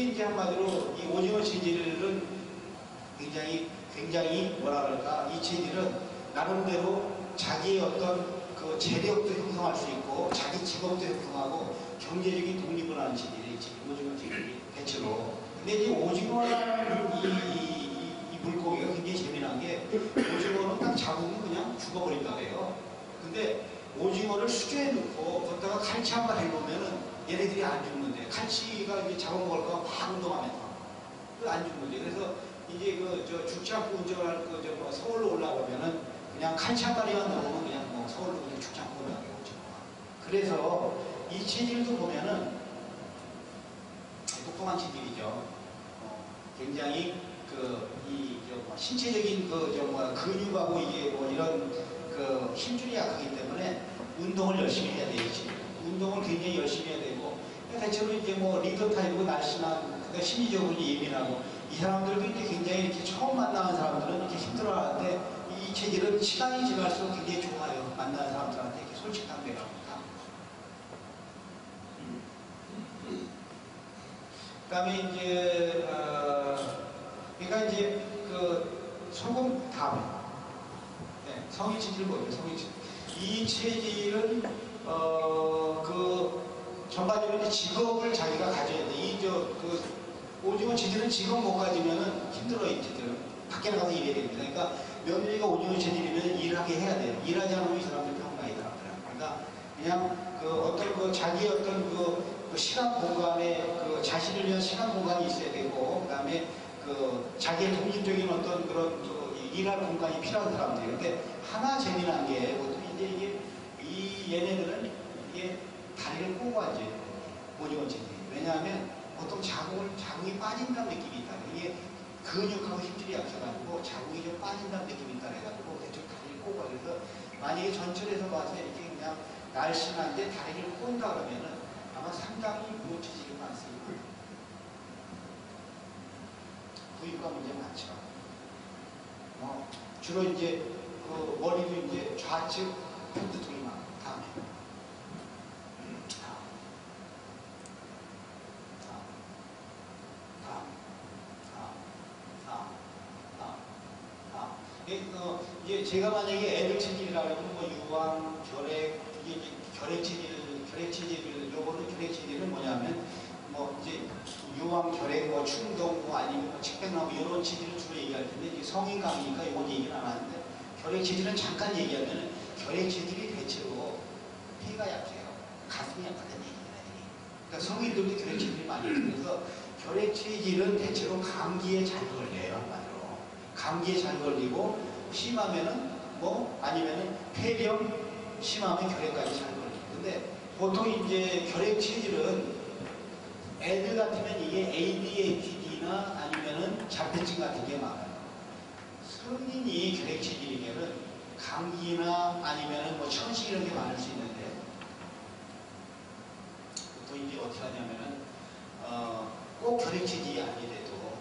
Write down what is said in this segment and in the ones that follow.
이게 이제 한마디로 이 오징어 체질은 굉장히 굉장히 뭐라 그럴까? 이 체질은 나름대로 자기의 어떤 그 재력도 형성할 수 있고 자기 직업도 형성하고 경제적인 독립을 하는 체질이 오징어 체질이 대체로. 근데 이제 오징어라는 이, 이, 이, 이 물고기가 굉장히 재미난 게 오징어는 딱 잡으면 그냥 죽어버린다 그래요. 근데 오징어를 수조에 넣고 걷다가 칼치 한 번 해보면은 얘네들이 안 죽는데 칼치가 이제 잡아먹을 거막 운동하면서 안 죽는데 그래서 이제 그 저 죽지 않고 운전할 그 저 뭐 서울로 올라오면은 그냥 칼치 한 마리만 넣으면 그냥 뭐 서울로 그냥 죽지 않고 올라가게 오죠. 그래서 이 체질도 보면은 똑똑한 체질이죠. 어, 굉장히 그이저뭐 신체적인 그저뭐 근육하고 이게 뭐 이런 그 힘줄이 약하기 때문에 운동을 열심히 해야. 운동을 굉장히 열심히 해야 되고 대체로 이제 뭐 리더 타입이고 날씬한 그러니까 심리적으로 예민하고 이 사람들도 이제 굉장히 이렇게 처음 만나는 사람들은 이렇게 힘들어하는데 이 체질은 시간이 지날수록 굉장히 좋아요. 만나는 사람들한테 이렇게 솔직한 배합니다. 그 다음에 이제 어, 그러니까 이제 그 소금 답 네, 성의 체질 뭐죠? 성의 체질. 이 체질은 어, 그 전반적으로 직업을 자기가 가져야 돼. 이저그 오징어 체질은 직업 못 가지면은 힘들어요. 이 체질은 밖에 나가서 일해야 됩니다. 그러니까 며느리가 오징어 체질이면 일하게 해야 돼요. 일하지 않으면 이 사람들 평가이더라고요. 그러니까 그냥 그 어떤 그 자기 어떤 그, 그 시간 공간에 그 자신을 위한 시간 공간이 있어야 되고 그다음에 그 자기의 독립적인 어떤 그런 그 일할 공간이 필요한 사람들이에요. 근데 하나 재미난 게 보통 이제 이게 이 얘네들은 이게 다리를 꼬고 앉아요. 오징어 체질. 왜냐하면 보통 자궁을 자궁이 빠진다는 느낌이 있다. 이게 근육하고 힘줄이 약해가지고 자궁이 좀 빠진다는 느낌이 있다 해가지고 대충 다리를 꼬고 그래서 만약에 전철에서 봐서 이렇게 그냥 날씬한데 다리를 꼰다 그러면은 아마 상당히 무호체질이 많습니다. 부위과 문제 많죠. 어, 주로 이제 그 머리도 이제 좌측 많고 다음에 다음 다음 다음 다음 다음 다음 예, 어, 이제 제가 만약에 애들 체질이라 그러면 뭐 유황, 결핵 이게 이제 결핵 체질, 결핵 체질 요거는 결핵 체질은 뭐냐면 뭐 이제 유황, 결핵, 뭐 충동, 뭐 아니면 뭐 측백나무 이런 체질을 주로 얘기할 텐데 이제 성인 강의니까 이건 얘기는 안 하는데 결핵 체질은 잠깐 얘기하면 결핵 체질이 대체로 폐가 약해요. 가슴이 약하다는 얘기예요. 그러니까 성인들도 결핵 체질이 많이. 그래서 결핵 체질은 대체로 감기에 잘 걸려요. 한마디로. 감기에 잘 걸리고 심하면은 뭐 아니면은 폐렴 심하면 결핵까지 잘 걸리고 근데 보통 이제 결핵 체질은 애들 같으면 이게 ADHD나 아니면은 자폐증 같은 게 많아요. 성인이 결핵 체질이면은 감기나 아니면은 뭐 천식 이런 게 많을 수 있는데 보통 이제 어떻게 하냐면은 어, 꼭 결핵 체질이 아니래도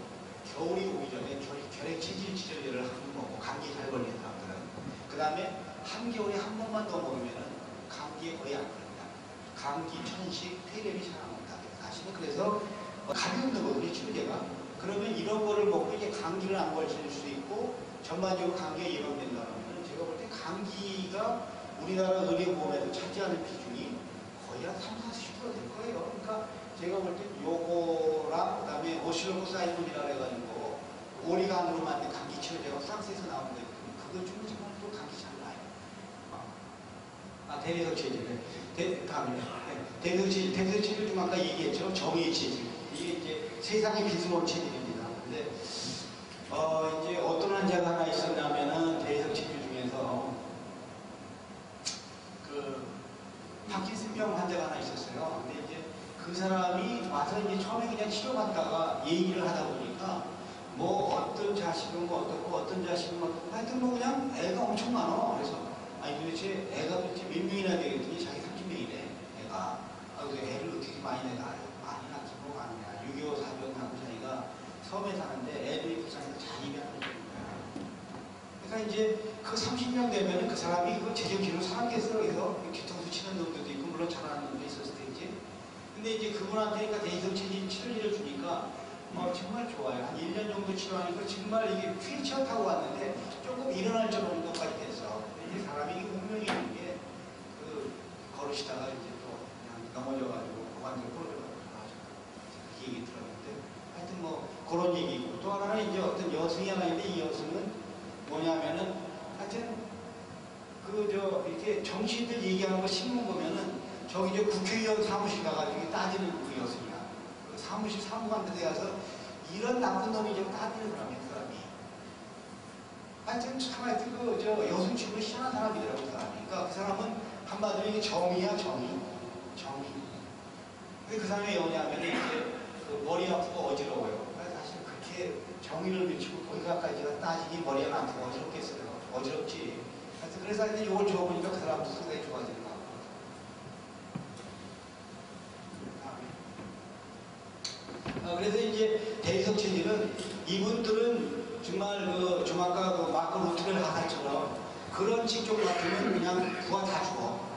겨울이 오기 전에 결, 결핵 체질 치료제를 한번 먹고 감기 잘 걸리는 사람들은 그 다음에 한겨울에 한 번만 더 먹으면은 감기에 거의 안 걸립니다. 감기, 천식, 폐렴이 잘 안 온다. 사실은 그래서 가벼운 거거든요, 치료제가. 그러면 이런 거를 먹고 이제 감기를 안 걸칠 수 있고 전반적으로 감기가 예방된다 그러면 제가 볼 때 감기가 우리나라 의료보험에서 차지하는 비중이 거의 한 3, 40%될 거예요. 그러니까 제가 볼 때 요거랑 그다음에 오실로코사이콘이라 해가지고 오리간으로 만든 감기 치료제가 프랑스에서 나온 거 있거든요. 그거 주면 정말 또 감기 잘 나요. 아, 대리석 체질. 대, 다음에. 네. 대리석 체질. 대리석 좀 아까 얘기했죠. 정의 체질. 이게 이제 세상의 비스러운 체질입니다. 근데, 어, 이제 어떤 환자가 하나 있었냐면은 대리석 체질 중에서 그 파킨슨병 환자가 하나 있었어요. 근데 이제 그 사람이 와서 이제 처음에 그냥 치료받다가 얘기를 하다 보니까 뭐 어떤 자식은 뭐 어떻고 어떤 자식은 뭐 하여튼 뭐 그냥 애가 엄청 많아. 그래서 아니 도대체 애가 도대체 몇 명이나 되겠더니? 자기 30명이래. 애가. 아 근데 애를 어떻게 많이 내가 많이 낳지? 뭐 아니야 6.25 사병 하고 자기가 섬에 사는데 애들이 부산에서 하는 거야 그러니까 이제 그 30명 되면은 그 사람이 그 재정기로 살겠어 그래서 뒤통수 치는 놈들도 있고 물론 잘하는 놈도 있었을 테지 근데 이제 그분한테 그러니까 대이성 체질 치료제를 주니까 어, 정말 좋아요. 한 1년 정도 치료하니까 정말 이게 휠체어 타고 왔는데 조금 일어날 정도까지 돼서 이제 사람이 운명이 있는 게 그 걸으시다가 이제 또 그냥 넘어져가지고 고관절 부러져가지고 그 얘기 들었는데. 하여튼 뭐 그런 얘기고. 또 하나는 이제 어떤 여성이 하나 있는데 이 여성은 뭐냐면은 하여튼 그 저 이렇게 정치인들 얘기하는 거 신문 보면은 저기 이제 국회의원 사무실 가가지고 따지는 그 여성이야. 그 사무실 사무관들 에 가서 이런 나쁜 놈이 좀 따지는 사람이야, 그 사람이. 하여튼 참 하여튼 그저 여성 친구 희한한 사람이더라고, 그 사람이. 그러니까 그 사람은 한마디로 이게 정의야, 정의. 정의. 근데 그 사람이 뭐냐면 이제 그 머리 아프고 어지러워요. 그러니까 사실 그렇게 정의를 미치고 거기까지가 따지니 머리가 아프고 어지럽겠어요. 어지럽지. 하여튼 그래서 이제 이걸 줘보니까 그 사람도 상당히 좋아지는 것 같고. 아, 그래서 이제 대리석 체질은 이분들은 정말 그 조만간 그 마크 루트를 하사처럼 그런 직종 같으면 그냥 부하 다 죽어.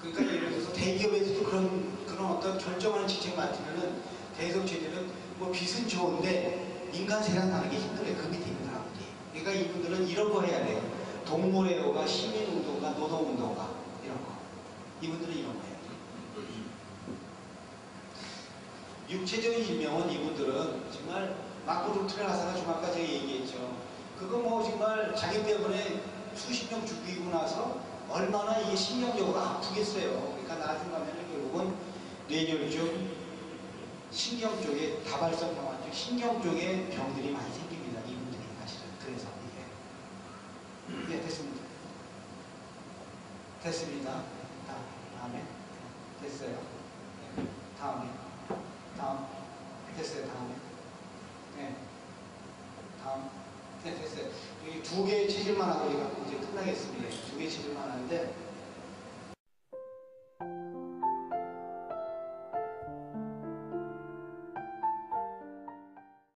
그러니까 예를 들어서 대기업에서도 그런 그런 어떤 결정하는 직책 맡으면은 대리석 체질은 뭐 빚은 좋은데 인간 세상 게 힘들어요. 그 밑에 있는 사람들이. 그러니까 이분들은 이런 거 해야 돼요. 동물애호가 시민운동가 노동운동가 이런 거. 이분들은 이런 거예요. 육체적인 일명은 이분들은 정말 마크루트를 하사가 주말까지 얘기했죠. 그거 뭐 정말 자기 때문에 수십 명 죽이고 나서 얼마나 이게 신경적으로 아프겠어요. 그러니까 나중 가면은 결국은 뇌졸중, 신경 쪽에 다발성 쪽, 신경 쪽에 병들이 많이 생깁니다. 이분들이 사실은. 그래서 이게. 네, 됐습니다. 됐습니다. 다, 다음에. 됐어요. 네, 다음에. 다음. 됐어요. 다음에. 네. 다음. 네, 됐어요. 여기 두 개의 체질만 하고 이제 끝나겠습니다. 두 개의 체질만 하고.